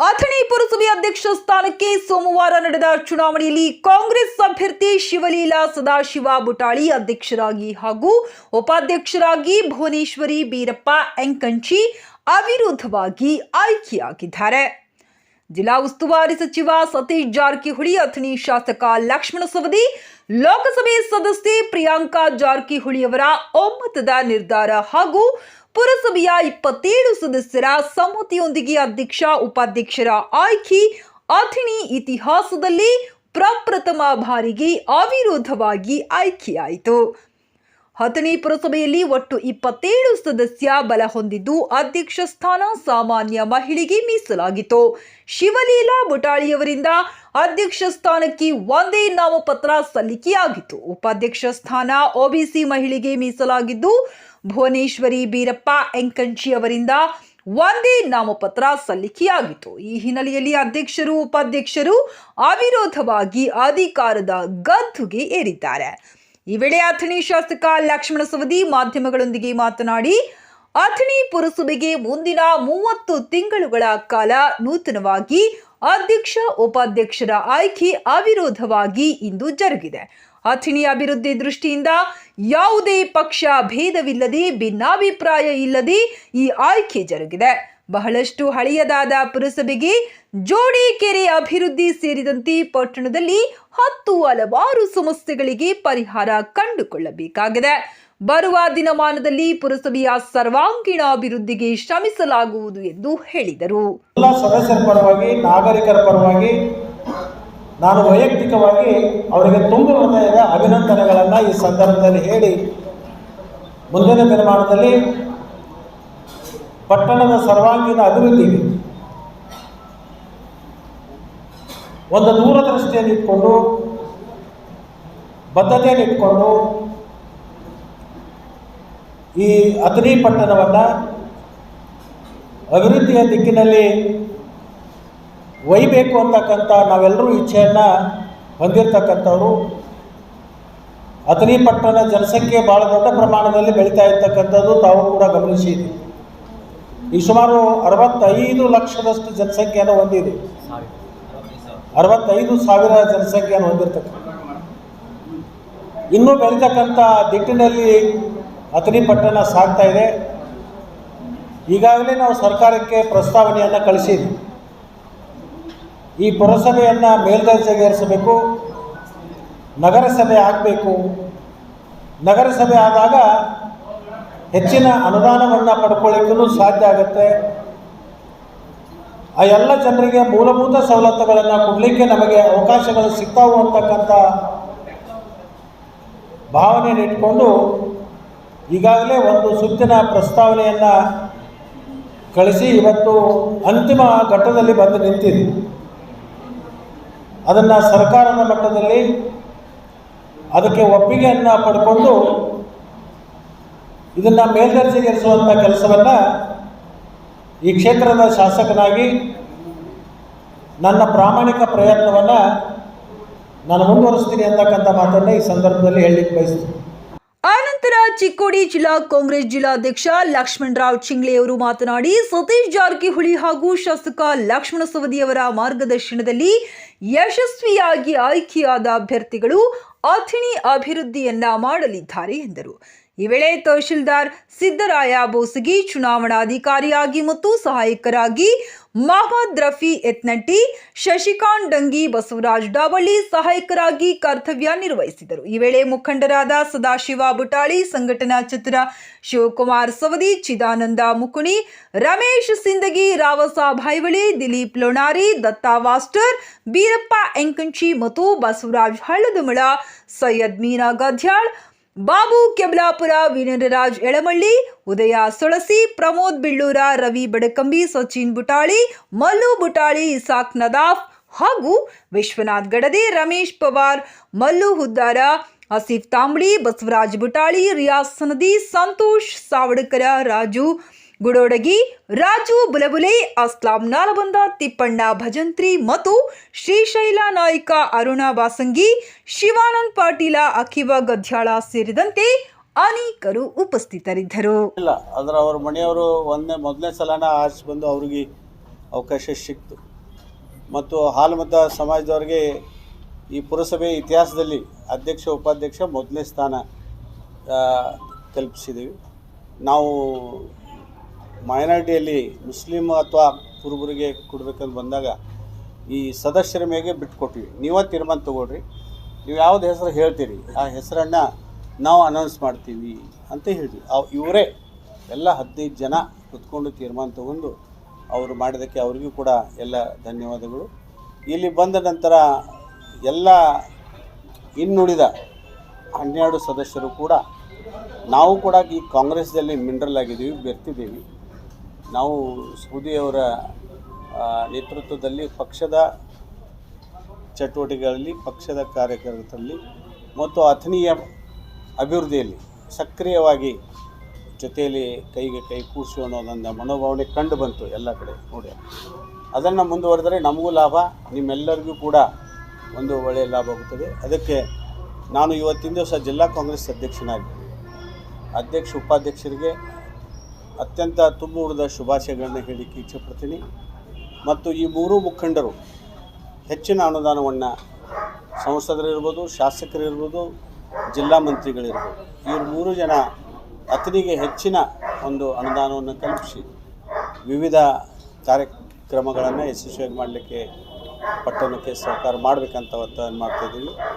ಅಥಣಿ ಪುರಸಭೆ ಅಧ್ಯಕ್ಷ ಸ್ಥಾನಕ್ಕೆ ಸೋಮವಾರ ನಡೆದ ಚುನಾವಣೆಯಲ್ಲಿ ಕಾಂಗ್ರೆಸ್ ಅಭ್ಯರ್ಥಿ ಶಿವಲೀಲಾ ಸದಾಶಿವ ಬುಟಾಳಿ ಅಧ್ಯಕ್ಷರಾಗಿ ಹಾಗೂ ಉಪಾಧ್ಯಕ್ಷರಾಗಿ ಭುವನೇಶ್ವರಿ ಬೀರಪ್ಪ ಎಂಕಂಚಿ ಅವಿರೋಧವಾಗಿ ಆಯ್ಕೆಯಾಗಿದ್ದಾರೆ. ಜಿಲ್ಲಾ ಉಸ್ತುವಾರಿ ಸಚಿವ ಸತೀಶ್ ಜಾರಕಿಹೊಳಿ, ಅಥಣಿ ಶಾಸಕ ಲಕ್ಷ್ಮಣ ಸವದಿ, ಲೋಕಸಭೆ ಸದಸ್ಯೆ ಪ್ರಿಯಾಂಕಾ ಜಾರಕಿಹೊಳಿಯವರ ಒಮ್ಮತದ ನಿರ್ಧಾರ ಹಾಗೂ ಪುರಸಭೆಯ ಇಪ್ಪತ್ತೇಳು ಸದಸ್ಯರ ಸಮ್ಮತಿಯೊಂದಿಗೆ ಅಧ್ಯಕ್ಷ, ಉಪಾಧ್ಯಕ್ಷರ ಆಯ್ಕೆ ಅಥಣಿ ಇತಿಹಾಸದಲ್ಲಿ ಪ್ರಪ್ರಥಮ ಬಾರಿಗೆ ಅವಿರೋಧವಾಗಿ ಆಯ್ಕೆಯಾಯಿತು. ಹತ್ತನೇ ಪುರಸಭೆಯಲ್ಲಿ ಒಟ್ಟು ಇಪ್ಪತ್ತೇಳು ಸದಸ್ಯ ಬಲ ಹೊಂದಿದ್ದು ಅಧ್ಯಕ್ಷ ಸ್ಥಾನ ಸಾಮಾನ್ಯ ಮಹಿಳೆಗೆ ಮೀಸಲಾಗಿತ್ತು. ಶಿವಲೀಲಾ ಬುಟಾಳಿಯವರಿಂದ ಅಧ್ಯಕ್ಷ ಸ್ಥಾನಕ್ಕೆ ಒಂದೇ ನಾಮಪತ್ರ ಸಲ್ಲಿಕೆಯಾಗಿತ್ತು. ಉಪಾಧ್ಯಕ್ಷ ಸ್ಥಾನ ಒಬಿಸಿ ಮಹಿಳೆಗೆ ಮೀಸಲಾಗಿದ್ದು ಭುವನೇಶ್ವರಿ ಬೀರಪ್ಪ ಎಂಕಂಚಿ ಅವರಿಂದ ಒಂದೇ ನಾಮಪತ್ರ ಸಲ್ಲಿಕೆಯಾಗಿತ್ತು ಈ ಹಿನ್ನೆಲೆಯಲ್ಲಿ ಅಧ್ಯಕ್ಷರು, ಉಪಾಧ್ಯಕ್ಷರು ಅವಿರೋಧವಾಗಿ ಅಧಿಕಾರದ ಗದ್ದುಗೆ ಏರಿದ್ದಾರೆ. ಈ ವೇಳೆ ಅಥಣಿ ಶಾಸಕ ಲಕ್ಷ್ಮಣ ಸವದಿ ಮಾಧ್ಯಮಗಳೊಂದಿಗೆ ಮಾತನಾಡಿ, ಅಥಣಿ ಪುರಸಭೆಗೆ ಮುಂದಿನ ಮೂವತ್ತು ತಿಂಗಳುಗಳ ಕಾಲ ನೂತನವಾಗಿ ಅಧ್ಯಕ್ಷ, ಉಪಾಧ್ಯಕ್ಷರ ಆಯ್ಕೆ ಅವಿರೋಧವಾಗಿ ಇಂದು ಜರುಗಿದೆ. ಅಥಣಿ ಅಭಿವೃದ್ಧಿ ದೃಷ್ಟಿಯಿಂದ ಯಾವುದೇ ಪಕ್ಷ ಭೇದವಿಲ್ಲದೆ ಭಿನ್ನಾಭಿಪ್ರಾಯ ಇಲ್ಲದೆ ಈ ಆಯ್ಕೆ ಜರುಗಿದೆ. ಬಹಳಷ್ಟು ಹಳೆಯದಾದ ಪುರಸಭೆಗೆ ಜೋಡಿ ಕೆರೆ ಅಭಿವೃದ್ಧಿ ಸೇರಿದಂತೆ ಪಟ್ಟಣದಲ್ಲಿ ಹತ್ತು ಹಲವಾರು ಸಮಸ್ಯೆಗಳಿಗೆ ಪರಿಹಾರ ಕಂಡುಕೊಳ್ಳಬೇಕಾಗಿದೆ. ಬರುವ ದಿನಮಾನದಲ್ಲಿ ಪುರಸಭೆಯ ಸರ್ವಾಂಗೀಣ ಅಭಿವೃದ್ಧಿಗೆ ಶ್ರಮಿಸಲಾಗುವುದು ಎಂದು ಹೇಳಿದರು. ಎಲ್ಲ ಸದಸ್ಯರ ಪರವಾಗಿ, ನಾಗರಿಕರ ಪರವಾಗಿ ನಾನು ವೈಯಕ್ತಿಕವಾಗಿ ಅವರಿಗೆ ತುಂಬ ಹೃದಯದ ಅಭಿನಂದನೆಗಳನ್ನು ಈ ಸಂದರ್ಭದಲ್ಲಿ ಹೇಳಿ, ಮುಂದಿನ ದಿನಮಾನದಲ್ಲಿ ಪಟ್ಟಣದ ಸರ್ವಾಂಗೀಣ ಅಭಿವೃದ್ಧಿಗೆ ಒಂದು ದೂರದೃಷ್ಟಿಯನ್ನು ಇಟ್ಕೊಂಡು ಬದ್ಧತೆಯನ್ನು ಇಟ್ಕೊಂಡು, ಈ ಅತನಿ ಪಟ್ಟಣವನ್ನು ಅಭಿವೃದ್ಧಿಯ ದಿಕ್ಕಿನಲ್ಲಿ ಒಯ್ಯಬೇಕು ಅಂತಕ್ಕಂಥ ನಾವೆಲ್ಲರೂ ಇಚ್ಛೆಯನ್ನು ಹೊಂದಿರತಕ್ಕಂಥವ್ರು. ಅಥಣಿ ಪಟ್ಟಣ ಜನಸಂಖ್ಯೆ ಭಾಳ ದೊಡ್ಡ ಪ್ರಮಾಣದಲ್ಲಿ ಬೆಳೀತಾ ಇರ್ತಕ್ಕಂಥದ್ದು ತಾವು ಕೂಡ ಗಮನಿಸಿದೆ ಈ ಸುಮಾರು ಅರವತ್ತೈದು ಲಕ್ಷದಷ್ಟು ಜನಸಂಖ್ಯೆಯನ್ನು ಹೊಂದಿದೆ. ಅರವತ್ತೈದು ಸಾವಿರ ಜನಸಂಖ್ಯೆಯನ್ನು ಹೊಂದಿರತಕ್ಕಂಥ ಇನ್ನೂ ಬೆಳೀತಕ್ಕಂಥ ದಿಟ್ಟಿನಲ್ಲಿ ಅಥಣಿ ಪಟ್ಟಣ ಸಾಗ್ತಾ ಇದೆ. ಈಗಾಗಲೇ ನಾವು ಸರ್ಕಾರಕ್ಕೆ ಪ್ರಸ್ತಾವನೆಯನ್ನು ಕಳಿಸಿದ್ವಿ. ಈ ಪುರಸಭೆಯನ್ನು ಮೇಲ್ದರ್ಜೆಗೇರಿಸಬೇಕು ನಗರಸಭೆ ಆಗಬೇಕು. ನಗರಸಭೆ ಆದಾಗ ಹೆಚ್ಚಿನ ಅನುದಾನವನ್ನು ಪಡ್ಕೊಳ್ಳಿಕ್ಕೂ ಸಾಧ್ಯ ಆಗುತ್ತೆ. ಆ ಎಲ್ಲ ಜನರಿಗೆ ಮೂಲಭೂತ ಸವಲತ್ತುಗಳನ್ನು ಕೊಡಲಿಕ್ಕೆ ನಮಗೆ ಅವಕಾಶಗಳು ಸಿಗ್ತಾವು ಅಂತಕ್ಕಂಥ ಭಾವನೆಯನ್ನು ಇಟ್ಕೊಂಡು ಈಗಾಗಲೇ ಒಂದು ಸುತ್ತಿನ ಪ್ರಸ್ತಾವನೆಯನ್ನು ಕಳಿಸಿ ಇವತ್ತು ಅಂತಿಮ ಘಟ್ಟದಲ್ಲಿ ಬಂದು ನಿಂತಿದೆ. ಅದನ್ನು ಸರ್ಕಾರದ ಮಟ್ಟದಲ್ಲಿ ಅದಕ್ಕೆ ಒಪ್ಪಿಗೆಯನ್ನು ಪಡ್ಕೊಂಡು ಇದನ್ನು ಮೇಲ್ದರ್ಜೆಗೇರಿಸುವಂಥ ಕೆಲಸವನ್ನು ಈ ಕ್ಷೇತ್ರದ ಶಾಸಕನಾಗಿ ನನ್ನ ಪ್ರಾಮಾಣಿಕ ಪ್ರಯತ್ನವನ್ನು ನಾನು ಮುಂದುವರಿಸ್ತೀನಿ ಅಂತಕ್ಕಂಥ ಮಾತನ್ನು ಈ ಸಂದರ್ಭದಲ್ಲಿ ಹೇಳಲಿಕ್ಕೆ ಬಯಸ್ತೀನಿ. ಆನಂತರ ಚಿಕ್ಕೋಡಿ ಜಿಲ್ಲಾ ಕಾಂಗ್ರೆಸ್ ಜಿಲ್ಲಾಧ್ಯಕ್ಷ ಲಕ್ಷ್ಮಣ್ ರಾವ್ ಚಿಂಗ್ಲೆ ಅವರು ಮಾತನಾಡಿ, ಸತೀಶ್ ಜಾರಕಿಹೊಳಿ ಹಾಗೂ ಶಾಸಕ ಲಕ್ಷ್ಮಣ ಸವದಿಯವರ ಮಾರ್ಗದರ್ಶನದಲ್ಲಿ ಯಶಸ್ವಿಯಾಗಿ ಆಯ್ಕೆಯಾದ ಅಭ್ಯರ್ಥಿಗಳು ಅಥಿಣಿ ಅಭಿವೃದ್ಧಿಯನ್ನ ಮಾಡಲಿದ್ದಾರೆ ಎಂದರು. ಈ ವೇಳೆ ತಹಶೀಲ್ದಾರ್ ಸಿದ್ದರಾಯ ಬೋಸಗಿ, ಚುನಾವಣಾಧಿಕಾರಿಯಾಗಿ ಮತ್ತು ಸಹಾಯಕರಾಗಿ ಮಹಮ್ಮದ್ ರಫಿ ಎತ್ನಟ್ಟಿ ಶಶಿಕಾಂತ್ ಡಂಗಿ, ಬಸವರಾಜ್ ಡಾವಳ್ಳಿ ಸಹಾಯಕರಾಗಿ ಕರ್ತವ್ಯ ನಿರ್ವಹಿಸಿದರು. ಈ ವೇಳೆ ಮುಖಂಡರಾದ ಸದಾಶಿವ ಬುಟಾಳಿ, ಸಂಘಟನಾ ಚಿತ್ರ ಶಿವಕುಮಾರ್ ಸವದಿ, ಚಿದಾನಂದ ಮುಕುಣಿ ರಮೇಶ್ ಸಿಂದಗಿ, ರಾವಸಾ ಭಾಯ್ವಳಿ ದಿಲೀಪ್ ಲೋಣಾರಿ, ದತ್ತಾ ವಾಸ್ಟರ್ ಬೀರಪ್ಪ ಎಂಕಂಚಿ ಮತ್ತು ಬಸವರಾಜ್ ಹಳ್ಳದಮಳ, ಸೈಯದ್ ಮೀನಾ ಗದ್ಯಾಳ್ ಬಾಬು ಕೆಬ್ಲಾಪುರ ವೀರೇಂದ್ರರಾಜ್ ಎಳಮಳ್ಳಿ, ಉದಯ ಸೊಳಸಿ, ಪ್ರಮೋದ್ ಬಿಳ್ಳೂರ ರವಿ ಬಡಕಂಬಿ, ಸಚಿನ್ ಬುಟಾಳಿ, ಮಲ್ಲು ಬುಟಾಳಿ, ಇಸಾಕ್ ನದಾಫ್ ಹಾಗೂ ವಿಶ್ವನಾಥ್ ಗಡದೆ, ರಮೇಶ್ ಪವಾರ್, ಮಲ್ಲು ಹುದ್ದಾರ ಆಸಿಫ್ ತಾಂಬಳಿ, ಬಸವರಾಜ್ ಬುಟಾಳಿ ರಿಯಾಸ್ ಸನದಿ, ಸಂತೋಷ್ ಸಾವಡಕರ, ರಾಜು ಗುಡೋಡಗಿ, ರಾಜು ಬುಲಬುಲೆ, ಅಸ್ಲಾಂ ನಾಲಬಂದ, ತಿಪ್ಪಣ್ಣ ಭಜಂತ್ರಿ ಮತ್ತು ಶ್ರೀಶೈಲ ನಾಯಕ ಅರುಣ ಬಾಸಂಗಿ ಶಿವಾನಂದ್ ಪಾಟೀಲ, ಅಖಿವ ಗದ್ಯಾಳ ಸೇರಿದಂತೆ ಅನೇಕರು ಉಪಸ್ಥಿತರಿದ್ದರು. ಇಲ್ಲ, ಆದ್ರೆ ಅವ್ರ ಮನೆಯವರು ಒಂದನೇ ಮೊದಲನೇ ಸಲನ ಆರಿಸಿ ಬಂದು ಅವ್ರಿಗೆ ಅವಕಾಶ ಸಿಕ್ತು. ಮತ್ತು ಹಾಲುಮತ ಸಮಾಜದವರಿಗೆ ಈ ಪುರಸಭೆ ಇತಿಹಾಸದಲ್ಲಿ ಅಧ್ಯಕ್ಷ, ಉಪಾಧ್ಯಕ್ಷ ಮೊದಲನೇ ಸ್ಥಾನ ತಲುಪಿಸಿದ್ದೀವಿ ನಾವು ಮೈನಾರಿಟಿಯಲ್ಲಿ ಮುಸ್ಲಿಮ್ ಅಥವಾ ಕುರುಬರಿಗೆ ಕೊಡಬೇಕಂತ ಬಂದಾಗ ಈ ಸದಸ್ಯರ ಮೇಲೆ ಬಿಟ್ಕೊಟ್ವಿ ನೀವೇ ತೀರ್ಮಾನ ತೊಗೊಳ್ರಿ. ನೀವು ಯಾವ್ದು ಹೆಸರು ಹೇಳ್ತೀರಿ, ಆ ಹೆಸರನ್ನು ನಾವು ಅನೌನ್ಸ್ ಮಾಡ್ತೀವಿ ಅಂತ ಹೇಳಿದ್ವಿ. ಅವ್ ಇವರೇ ಎಲ್ಲ ಹದಿನೈದು ಜನ ಕುತ್ಕೊಂಡು ತೀರ್ಮಾನ ತಗೊಂಡು ಅವರು ಮಾಡಿದ್ದಕ್ಕೆ ಅವರಿಗೂ ಕೂಡ ಎಲ್ಲ ಧನ್ಯವಾದಗಳು. ಇಲ್ಲಿ ಬಂದ ನಂತರ ಎಲ್ಲ ಇನ್ನುಳಿದ ಹನ್ನೆರಡು ಸದಸ್ಯರು ಕೂಡ ನಾವು ಕೂಡ ಈ ಕಾಂಗ್ರೆಸ್ದಲ್ಲಿ ಮಿನರಲ್ ಆಗಿದ್ದೀವಿ, ಬೆರ್ತಿದ್ದೀವಿ. ನಾವು ಸೌದಿಯವರ ನೇತೃತ್ವದಲ್ಲಿ ಪಕ್ಷದ ಚಟುವಟಿಕೆಗಳಲ್ಲಿ, ಪಕ್ಷದ ಕಾರ್ಯಕರ್ತರಲ್ಲಿ ಮತ್ತು ಅಥಣೀಯ ಅಭಿವೃದ್ಧಿಯಲ್ಲಿ ಸಕ್ರಿಯವಾಗಿ ಜೊತೆಯಲ್ಲಿ ಕೈಗೆ ಕೈ ಕೂಡಿಸು ಅನ್ನೋದೊಂದು ಮನೋಭಾವನೆ ಕಂಡು ಬಂತು ಎಲ್ಲ ಕಡೆ ನೋಡಿ. ಅದನ್ನು ಮುಂದುವರೆದರೆ ನಮಗೂ ಲಾಭ, ನಿಮ್ಮೆಲ್ಲರಿಗೂ ಕೂಡ ಒಂದು ಒಳ್ಳೆಯ ಲಾಭ ಆಗುತ್ತದೆ. ಅದಕ್ಕೆ ನಾನು ಇವತ್ತಿನ ದಿವಸ ಜಿಲ್ಲಾ ಕಾಂಗ್ರೆಸ್ ಅಧ್ಯಕ್ಷನಾಗಿದ್ದೀನಿ. ಅಧ್ಯಕ್ಷ, ಉಪಾಧ್ಯಕ್ಷರಿಗೆ ಅತ್ಯಂತ ತುಂಬುವುದ ಶುಭಾಶಯಗಳನ್ನು ಹೇಳಲಿಕ್ಕೆ ಇಚ್ಛೆಪಡ್ತೀನಿ. ಮತ್ತು ಈ ಮೂರೂ ಮುಖಂಡರು ಹೆಚ್ಚಿನ ಅನುದಾನವನ್ನು ಸಂಸದರಿರ್ಬೋದು ಶಾಸಕರಿರ್ಬೋದು, ಜಿಲ್ಲಾ ಮಂತ್ರಿಗಳಿರ್ಬೋದು, ಇವರು ಮೂರು ಜನ ಅತನಿಗೆ ಹೆಚ್ಚಿನ ಒಂದು ಅನುದಾನವನ್ನು ಕಲ್ಪಿಸಿ ವಿವಿಧ ಕಾರ್ಯಕ್ರಮಗಳನ್ನು ಯಶಸ್ವಿಯಾಗಿ ಮಾಡಲಿಕ್ಕೆ, ಪಟ್ಟಣಕ್ಕೆ ಸರ್ಕಾರ ಮಾಡಬೇಕಂತ ಒತ್ತಾಯ ಮಾಡ್ತಾಯಿದ್ದೀವಿ